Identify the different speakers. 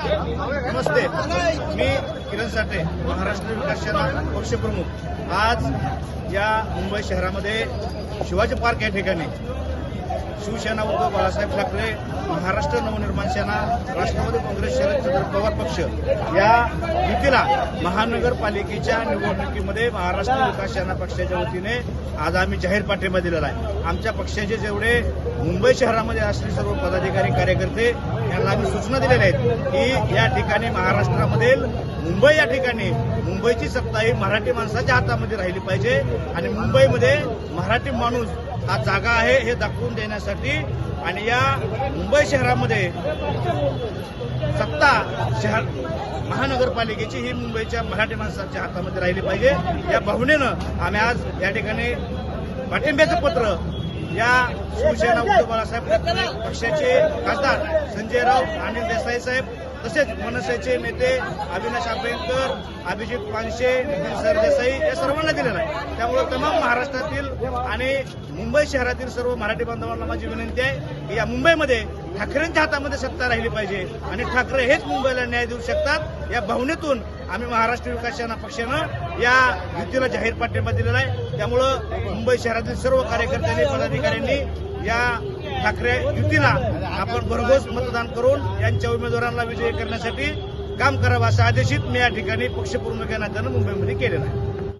Speaker 1: नमस्ते. मी किरण साठे महाराष्ट्र विकास पक्षप्रमुख. आज या मुंबई शहरामध्ये शिवाजी पार्क या ठिकाणी शिवसेना उद्धव बाळासाहेब ठाकरे महाराष्ट्र नवनिर्माण सेना राष्ट्रवादी काँग्रेस शरदचंद्र पवार पक्ष या युतीला महानगरपालिकेच्या निवडणुकीमध्ये महाराष्ट्र विकास सेना पक्षाच्या वतीने आज आम्ही जाहीर पाठिंबा दिलेला आहे. आमच्या पक्षाचे जेवढे मुंबई शहरामध्ये असलेले सर्व पदाधिकारी कार्यकर्ते यांना आम्ही सूचना दिलेल्या आहेत की या ठिकाणी महाराष्ट्रामधील मुंबई या ठिकाणी मुंबईची सत्ता ही मराठी माणसाच्या हातामध्ये राहिली पाहिजे आणि मुंबईमध्ये मराठी माणूस हा जागा आहे हे दाखवून देण्यासाठी आणि या मुंबई शहरामध्ये सत्ता शहर महानगरपालिकेची ही मुंबईच्या मराठी माणसाच्या हातामध्ये राहिली पाहिजे. या भावनेनं आम्ही आज या ठिकाणी पाठिंब्याचं पत्र या शिवसेना उद्धव बाळासाहेब पक्षाचे खासदार संजय राऊत अनिल देसाई साहेब तसेच मनसेचे नेते अविनाश आंबेडकर अभिजित पानशे नितीन सरदेसाई या सर्वांना दिलेला आहे. त्यामुळे तमाम महाराष्ट्रातील आणि मुंबई शहरातील सर्व मराठी बांधवांना माझी विनंती आहे की या मुंबईमध्ये ठाकरेंच्या हातामध्ये सत्ता राहिली पाहिजे. आणि ठाकरे हेच मुंबईला न्याय देऊ शकतात या भावनेतून आम्ही महाराष्ट्र विकास सेना पक्षानं या युतीला जाहीर पाठिंबा दिलेला आहे. त्यामुळं मुंबई शहरातील सर्व कार्यकर्त्यांनी पदाधिकाऱ्यांनी या ठाकरे युतीला आपण भरघोस मतदान करून यांच्या उमेदवारांना विजयी करण्यासाठी काम करावं असा आदेशित मी या ठिकाणी पक्षपूर्ण या नात्यानं मुंबईमध्ये केलेला आहे.